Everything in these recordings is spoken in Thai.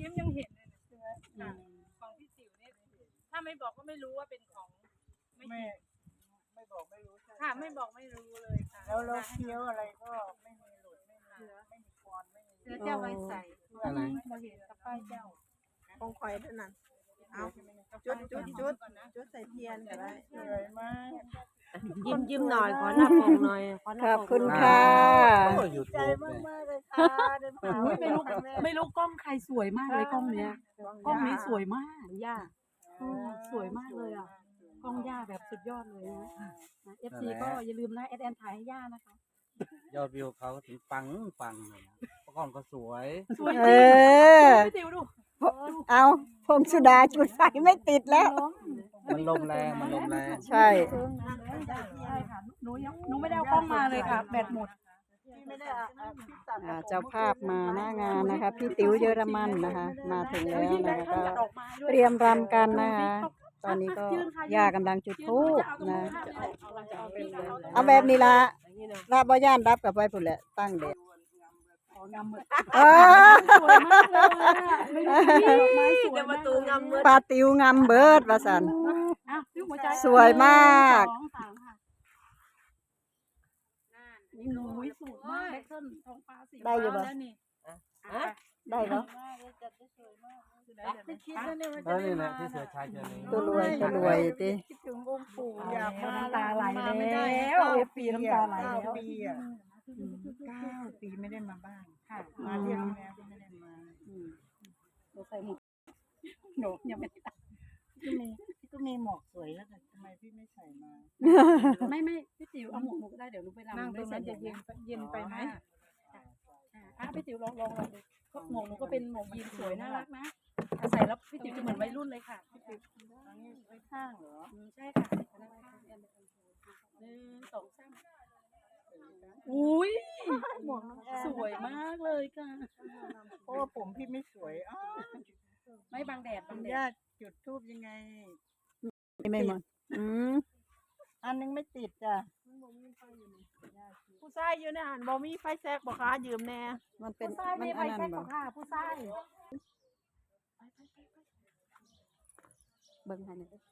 ยิ้มยังเห็นเลยนะใช่ไหมค่ะของพี่ติ๋วเนี่ยถ้าไม่บอกก็ไม่รู้ว่าเป็นของไม่ไม่ติ๋วไม่บอกไม่รู้ใช่ไหมค่ะไม่บอกไม่รู้เลยค่ะแล้วเราเคี้ยวอะไรก็ไม่มีหลุดไม่มีไม่มีควันไม่มีเสื้อเจ้าไว้ใส่อะไรเราเห็นกับป้ายเจ้าคงคอยเท่านั้น เอาจุดจุดจุดจุดใส่เทียนก็ได้สวยมากยิ้มยิ้มหน่อย ขอหน้าปกหน่อยขอหน้าขอบปกคุณหน่อยค่ะโอ้ยูทูใจบมากเนี่ยมากๆเลยค่ะได้มาไม่รู้ไม่รู้กล้องใครสวยมากเลยกล้องเนี้ยกล้องนี้สวยมากย่าอืมสวยมากเลยอะกล้องย่าแบบสุดยอดเลยนะเอฟซีก็อย่าลืมนะแอดแอนถ่ายให้ย่านะคะ ยอดวิวเขาถึงปังปังเลยนะเพราะกล้องก็สวย สวยเอจริงอ พี่ติ๋วดูเอา พงสุดาจุดไฟไม่ติดแล้ว มันลมแรงมันลมแรงใช่ใช่ค่ะหนูยังหนูไม่ได้เอากล้องมาเลยค่ะ แบตหมดไม่ได้อะอะพี่ตัดอ่าเจ้าภาพมาหน้างานนะคะ พี่ติ๋วเยอรมันนะคะ มาถึงแล้วนะคะก็เตรียมรำกันนะคะ ตอนนี้ก็ย่ากำลังจุดธูปนะ เอาแบบนี้ละลาบย่านรับกับไว้พุ่นแหละตั้งเด็ด งามมือเออสวยมากเลยอะไม่รู้ที่ดอกไม้สวยเดี๋ยวมาประกตูงามมืดปลาติวงามเบิดว่าสัน อะพี่หัวใจสวยมากหนึ่งสองสามค่ะนี่หนูสวยมากแบ็คเทิลท้องฟ้าสีได้อยู่ฟ้าบ่แล้วนี่ได้เหรอไม่คิดนะเนี่ยมันแล้วจะนี่แหได้ละมาที่เสือชายเจอนี้ตัวรวยตัวรวยติคิดถึงองค์ปู่อยากมาน้ำตาไหลมาไม่ได้แล้วเอฟปีน้ำตาไหลเก้าแล้วปีอะ เก้าปีไม่ได้มาบ้านค่ะ มาเที่ยวที่แล้วก็ไม่ได้มาหนูใส่หมวกหนูยังไม่ได้ตัดก็มีก็มีหมอกสวยแล้วแต่ทำไมพี่ไม่ใส่มา ไม่ไม่พี่ติ๋วเอาหมวกหนูก็ได้เดี๋ยวหนูไปรำนั่งตรงนั้นไม่จะใส่เย็นหมวกเย็นไปไหมอะอะพี่ติ๋วลองลองลองดูก็หมวกหนูก็เป็นหมวกยีนสวยน่ารักนะอะใส่แล้วพี่ติ๋วจะเหมือนวัยรุ่นเลยค่ะพี่ติ๋วอันนี้ไว้ข้างเหรออืมใช่ค่ะหนึ่งสองสาม อุ้ยหมวกน้องแอนสวยมากเลยค่ะ เพราะว่าผมพี่ไม่สวยอ้าวไม่บังแดดคุบัณงแดญาดติจุดทูบยังไงไม่หมดอืมอันนึงไม่ติดจ้ะผู้ชายอยู่ในหันบ่มีไฟแซกบ่คะยืมแน่มันเป็นผู้ชายมันมีไฟอันนั้นแช็กบ่ของค่ะผู้ชายเบิ่งให้หน่อย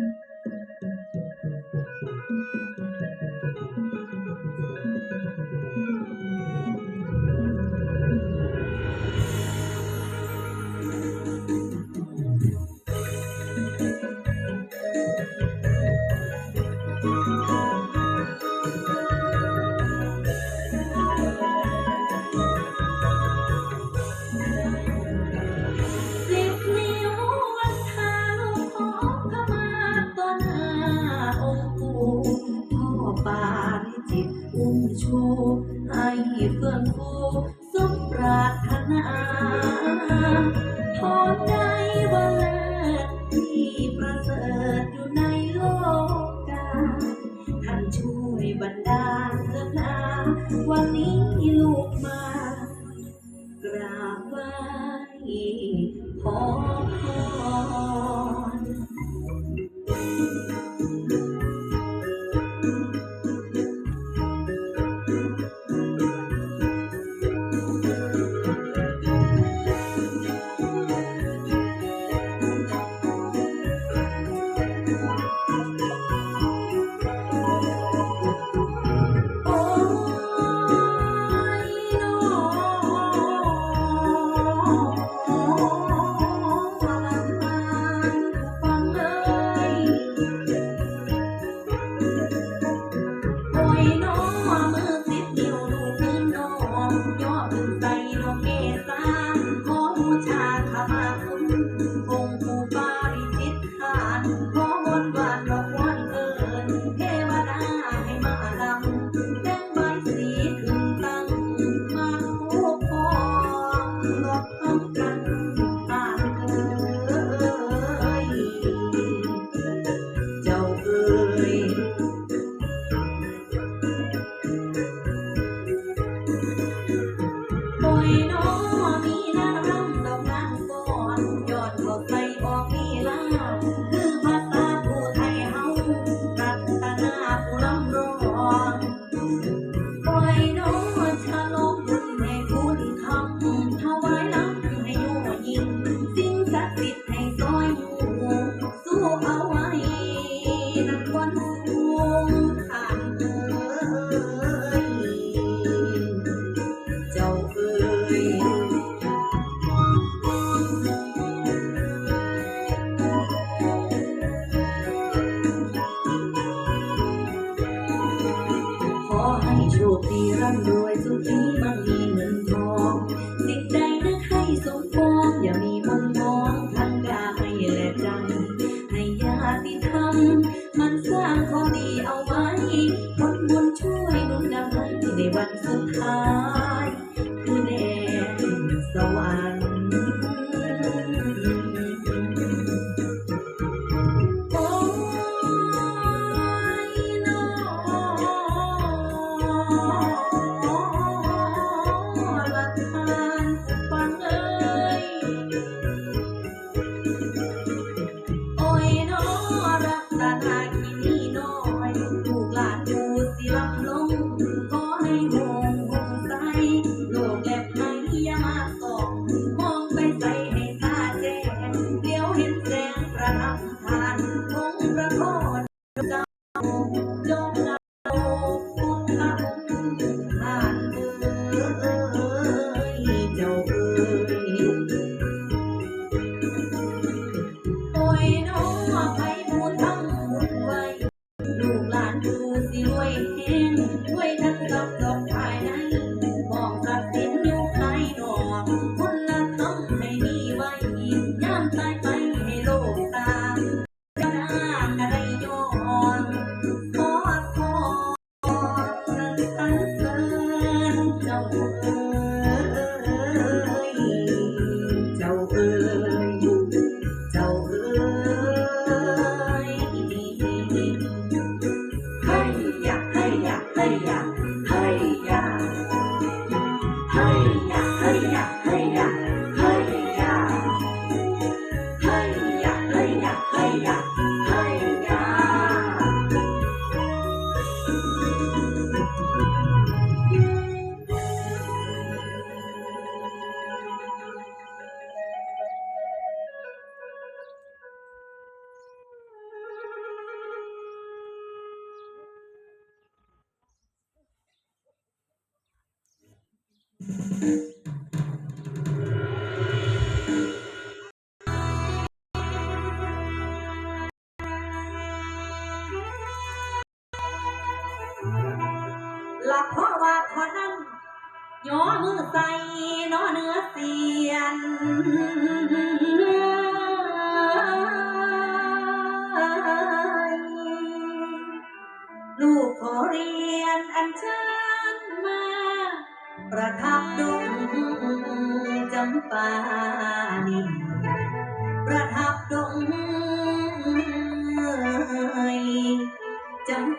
สิ อให้โชคดี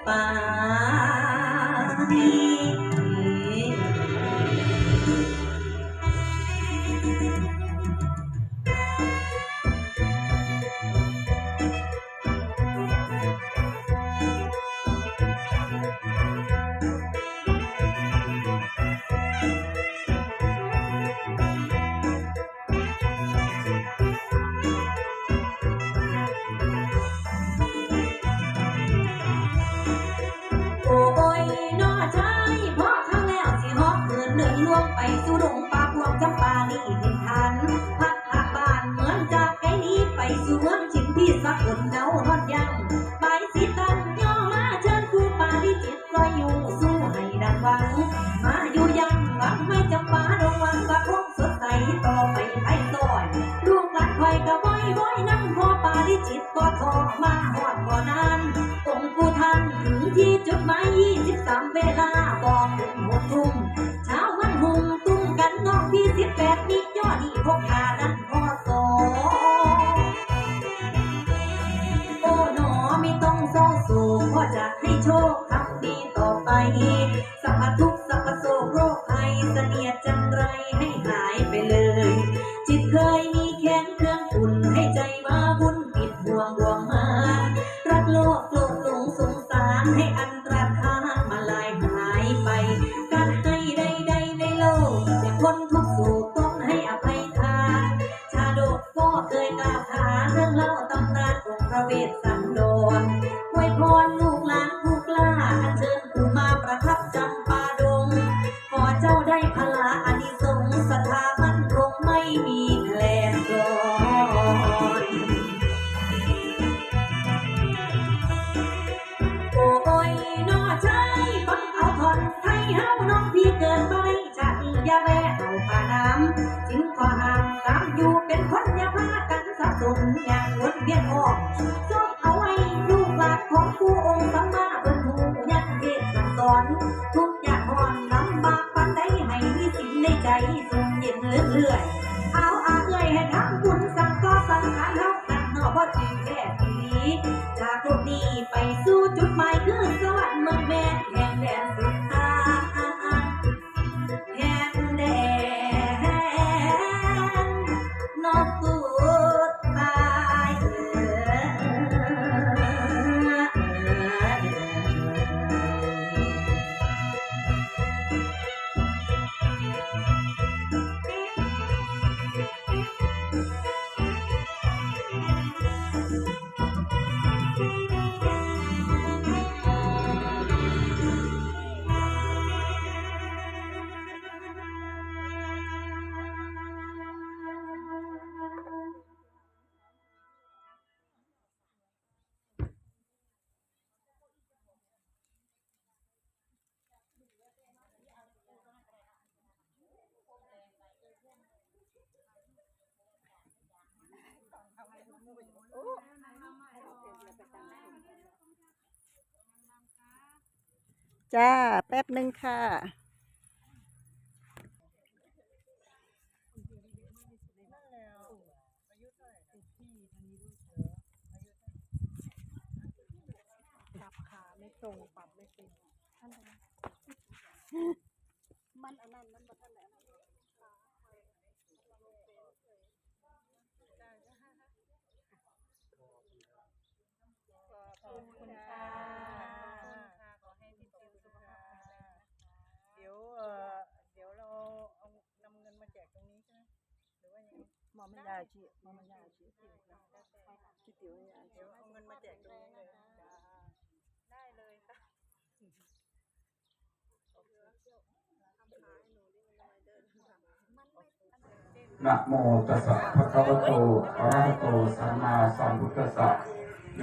จำ เดานอนยังไปสิตันย่อมาเชิญครูปาลิจิตซอยอยู่สู้ให้ดังวัง มาอยู่ยังหวังไม่จำปาดงวังว่าคงสดใสต่อไปไอ้ซอยลูกหลานคอยกะไว้ไว้นั่งพอปาลิจิตก็ทอมาหอดก่อนนั้นองค์ผู้ท่านถึงที่จุดหมาย23เวลาบอกถึงหกทุ่มเช้าวันหุ่มตุ้มกันนอกพี่18นี่ย่อนี่พกหานั้นพอสอ จะให้โชคทำดีต่อไป สัพพทุกสัพพโศกโรคภัยเสนียดจันไรให้หายไปเลย จิตเคยมีแค้นเครื่องอุ่นให้ใจมาบุญปิดห่วงห่วง สับสนอย่างวนเวียนออกจบเอาไว้ลูกหลานของผู้องค์สัมมาเป็นหูยังเทศสั่งสอน ทุกอย่างอ่อนลำบากปันใดให้มีสิ่งในใจทรงเย็นเรื่อยๆเอาอาเอ่ยให้ทำบุญสั่งก็สังขารเฮากันนอบ่จริงแค่ทีจากโลกนี้ไปสู่จุด จ้า แป๊บหนึ่งค่ะขอบคุณค่ะขอให้พี่ติวสุขภาพแข็งแรงนะคะ เดี๋ยวเอ่อเดี๋ยวเราเอานำเงินมาแจกตรงนี้ใช่ไหมหรือว่ายังไง มอมันยาชีมอมันยาชีพี่ติ๋วยาชีเอาเงินมาแจกตรงนี้เลยได้เลยค่ะทำขาให้หนูดิมันทำไมเดินนะโมตัสสะภะคะวะโตอะระหะโตสัมมาสัมพุทธัสสะ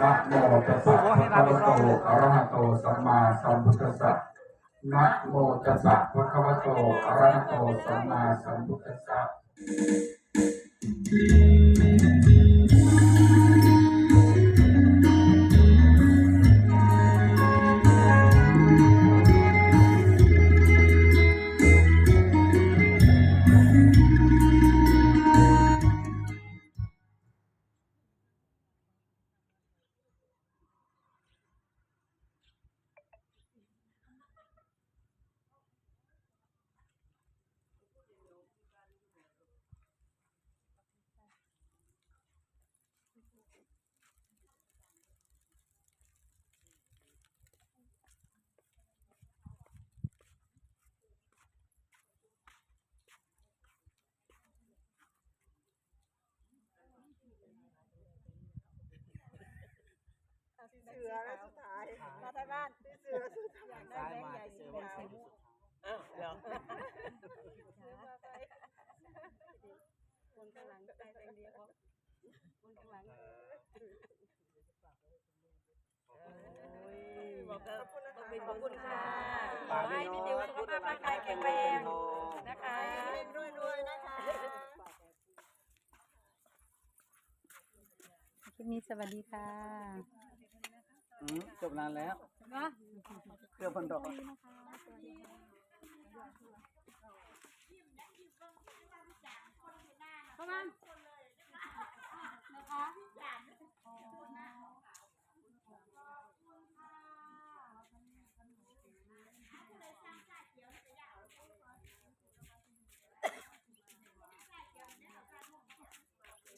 นะโมตัสสะภะคะวะโตอะระหะโตสัมมาสัมพุทธัสสะนะโมตัสสะภะคะวะโตอะระหะโตสัมมาสัมพุทธัสสะ Thank you. เสือแล้วสุดท้ายมาทางบ้านซื้อเสือสุดท้ายได้แบงค์ใหญ่สีขาวอ้าวเหรอซื้อมาไปคนข้างหลังได้แบงค์เดียวคนข้างหลังบอกก็ต้องเป็นขอบคุณค่ะขอให้พี่ติ๋วสุขภาพร่างกายแข็งแรงนะคะเร่งรวยๆนะคะคลิปนี้สวัสดีค่ะ อืมจบนานแล้วเครื่องพันดอก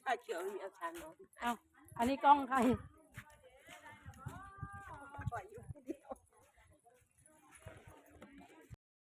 ถ้าเขียวมีอาการเนาะเอาอันนี้กล้องใคร